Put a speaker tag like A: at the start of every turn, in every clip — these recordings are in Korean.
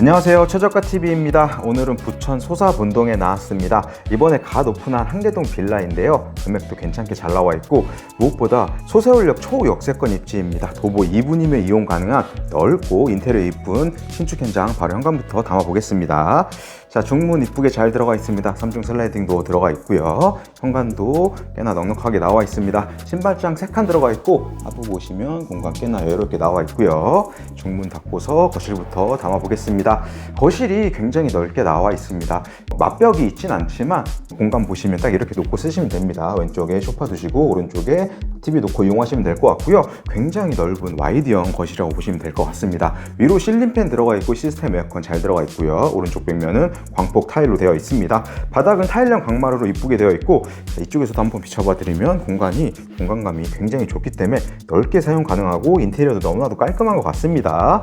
A: 안녕하세요. 최저가TV입니다. 오늘은 부천 소사본동에 나왔습니다. 이번에 갓 오픈한 한계동 빌라인데요. 금액도 괜찮게 잘 나와 있고 무엇보다 소세울역 초역세권 입지입니다. 도보 2분이면 이용 가능한 넓고 인테리어 이쁜 신축 현장 바로 현관부터 담아보겠습니다 자 중문 이쁘게 잘 들어가 있습니다. 3중 슬라이딩 도어 들어가 있고요. 현관도 꽤나 넉넉하게 나와 있습니다. 신발장 3칸 들어가 있고 앞부 보시면 공간 꽤나 여유롭게 나와 있고요. 중문 닫고서 거실부터 담아 보겠습니다. 거실이 굉장히 넓게 나와 있습니다. 맞벽이 있진 않지만 공간 보시면 딱 이렇게 놓고 쓰시면 됩니다. 왼쪽에 소파 두시고 오른쪽에 TV 놓고 이용하시면 될 것 같고요. 굉장히 넓은 와이드형 거실이라고 보시면 될 것 같습니다. 위로 실린팬 들어가 있고 시스템 에어컨 잘 들어가 있고요. 오른쪽 벽면은 광폭 타일로 되어 있습니다. 바닥은 타일형 강마루로 이쁘게 되어 있고 자, 이쪽에서도 한번 비춰봐 드리면 공간이 공간감이 굉장히 좋기 때문에 넓게 사용 가능하고 인테리어도 너무나도 깔끔한 것 같습니다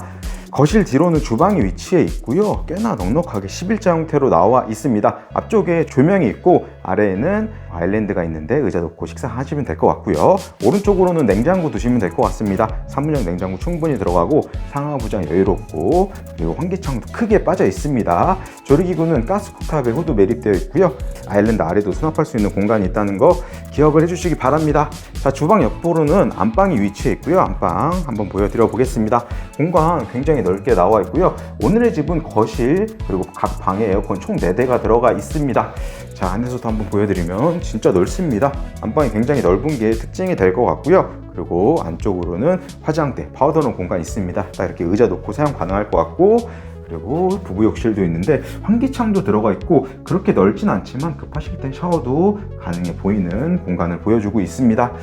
A: 거실 뒤로는 주방이 위치해 있고요. 꽤나 넉넉하게 11자 형태로 나와 있습니다. 앞쪽에 조명이 있고 아래에는 아일랜드가 있는데 의자 놓고 식사하시면 될 것 같고요. 오른쪽으로는 냉장고 두시면 될 것 같습니다. 3문형 냉장고 충분히 들어가고 상하부장 여유롭고 그리고 환기창도 크게 빠져 있습니다. 조리기구는 가스쿡탑에 후드 매립되어 있고요. 아일랜드 아래도 수납할 수 있는 공간이 있다는 거 기억을 해주시기 바랍니다. 자 주방 옆으로는 안방이 위치해 있고요. 안방 한번 보여드려 보겠습니다. 공간 굉장히 넓게 나와 있고요. 오늘의 집은 거실 그리고 각 방에 에어컨 총 4대가 들어가 있습니다. 자 안에서도 한번 보여드리면 진짜 넓습니다. 안방이 굉장히 넓은 게 특징이 될 것 같고요. 그리고 안쪽으로는 화장대, 파우더룸 공간 있습니다. 딱 이렇게 의자 놓고 사용 가능할 것 같고 그리고 부부 욕실도 있는데 환기창도 들어가 있고 그렇게 넓진 않지만 급하실 때 샤워도 가능해 보이는 공간을 보여주고 있습니다.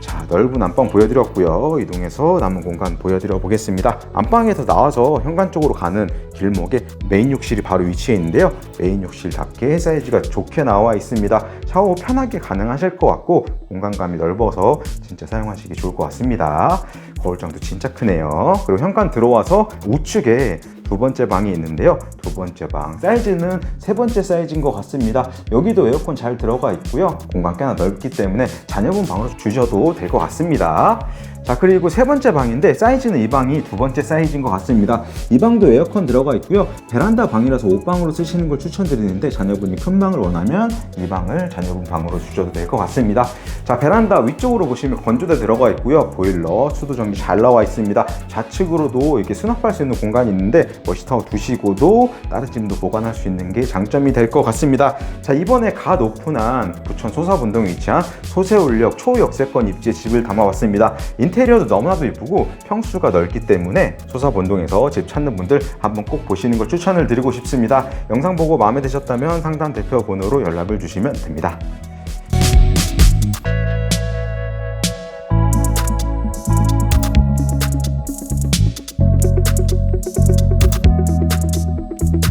A: 자, 넓은 안방 보여드렸고요. 이동해서 남은 공간 보여드려 보겠습니다. 안방에서 나와서 현관 쪽으로 가는 길목에 메인 욕실이 바로 위치해 있는데요. 메인 욕실답게 사이즈가 좋게 나와 있습니다. 샤워 편하게 가능하실 것 같고 공간감이 넓어서 진짜 사용하시기 좋을 것 같습니다. 거울장도 진짜 크네요. 그리고 현관 들어와서 우측에 두 번째 방이 있는데요. 두 번째 방 사이즈는 세 번째 사이즈인 것 같습니다. 여기도 에어컨 잘 들어가 있고요. 공간 꽤나 넓기 때문에 자녀분 방으로 주셔도 될 것 같습니다. 자 그리고 세 번째 방인데 사이즈는 이 방이 두 번째 사이즈인 것 같습니다 이 방도 에어컨 들어가 있고요 베란다 방이라서 옷방으로 쓰시는 걸 추천드리는데 자녀분이 큰 방을 원하면 이 방을 자녀분 방으로 주셔도 될 것 같습니다 자 베란다 위쪽으로 보시면 건조대 들어가 있고요 보일러 수도전기 잘 나와 있습니다 좌측으로도 이렇게 수납할 수 있는 공간이 있는데 워시타워 두시고도 따뜻짐도 보관할 수 있는 게 장점이 될 것 같습니다 자 이번에 갓 오픈한 부천 소사분동에 위치한 소세울역 초역세권 입지에 집을 담아봤습니다 인테리어도 너무나도 이쁘고 평수가 넓기 때문에 소사본동에서 집 찾는 분들 한번 꼭 보시는 걸 추천을 드리고 싶습니다. 영상 보고 마음에 드셨다면 상담 대표 번호로 연락을 주시면 됩니다.